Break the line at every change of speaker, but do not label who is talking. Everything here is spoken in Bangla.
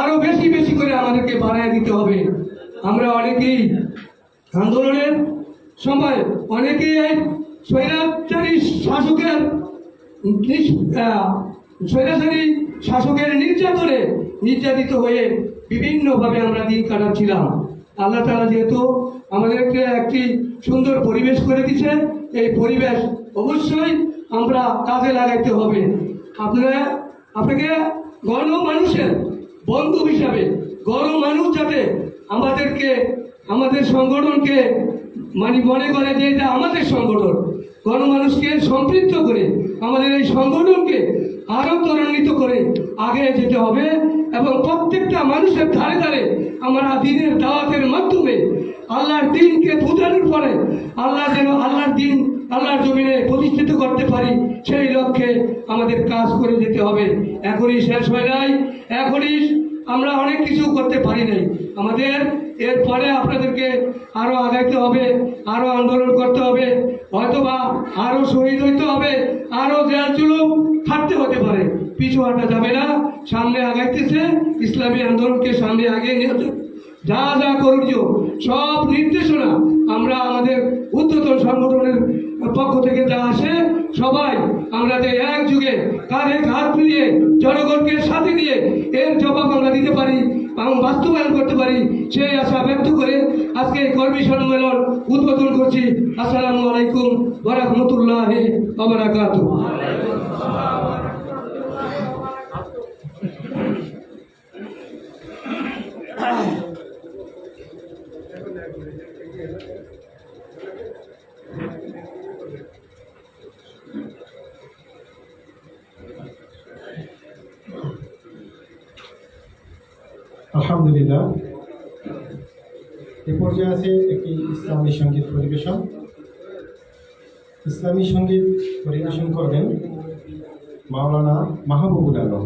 আরও বেশি বেশি করে আমাদেরকে বাড়ায় দিতে হবে। আমরা অনেকেই আন্দোলনের সময় অনেকেই এই স্বৈরাচারী শাসকের স্বৈরাচারী শাসকের নির্যাতনে নির্যাতিত হয়ে বিভিন্নভাবে আমরা দিন কাটাচ্ছিলাম। আল্লাহ তালা যেহেতু আমাদেরকে একটি সুন্দর পরিবেশ করে দিচ্ছে এই পরিবেশ অবশ্যই আমরা কাজে লাগাইতে হবে। আপনারা আপনাকে গণ মানুষের বন্ধু হিসাবে গণ মানুষ যাতে আমাদেরকে, আমাদের সংগঠনকে মানে মনে করে যে এটা আমাদের সংগঠন, গণমানুষকে সম্পৃক্ত করে আমাদের এই সংগঠনকে আরও ত্বরান্বিত করে আগে যেতে হবে এবং প্রত্যেকটা মানুষের ধারে ধারে আমরা দিনের দাওয়াতের মাধ্যমে আল্লাহর দিনকে বুঝানোর পরে আল্লাহ দিন আল্লাহর জমিনে প্রতিষ্ঠিত করতে পারি, সেই লক্ষ্যে আমাদের কাজ করে যেতে হবে। এখনই শেষ হয় নাই, এখনই আমরা অনেক কিছু করতে পারি নাই। আমাদের এরপরে আপনাদেরকে আরও আগাইতে হবে আরও আন্দোলন করতে হবে, হয়তোবা আরও শহীদ হইতে হবে আরও জেল জুলুম খাটতে হতে পারে। পিছু হাঁটা যাবে না, সামনে আগাইতেছে, ইসলামী আন্দোলনকে সামনে আগিয়ে নিয়ে যা যা করণীয় সব নির্দেশনা আমরা সংগঠনের পক্ষ থেকে যা আসে সবাই আমরা যে এক যুগে কাঁধে কাঁধ মিলিয়ে জনগণকে সাথে নিয়ে এর জবাব আমরা দিতে পারি এবং বাস্তবায়ন করতে পারি সেই আশা ব্যক্ত করে আজকে এই কর্মী সম্মেলন উদ্বোধন করছি আসসালামু আলাইকুম ওরহমতুল্লাহ আবরাকাত
আলহামদুলিল্লাহ। এ পর্যায়ে আছে একটি ইসলামী সংগীত পরিবেশন। ইসলামী সংগীত পরিবেশন করবেন মাওলানা মাহবুবুল আলম।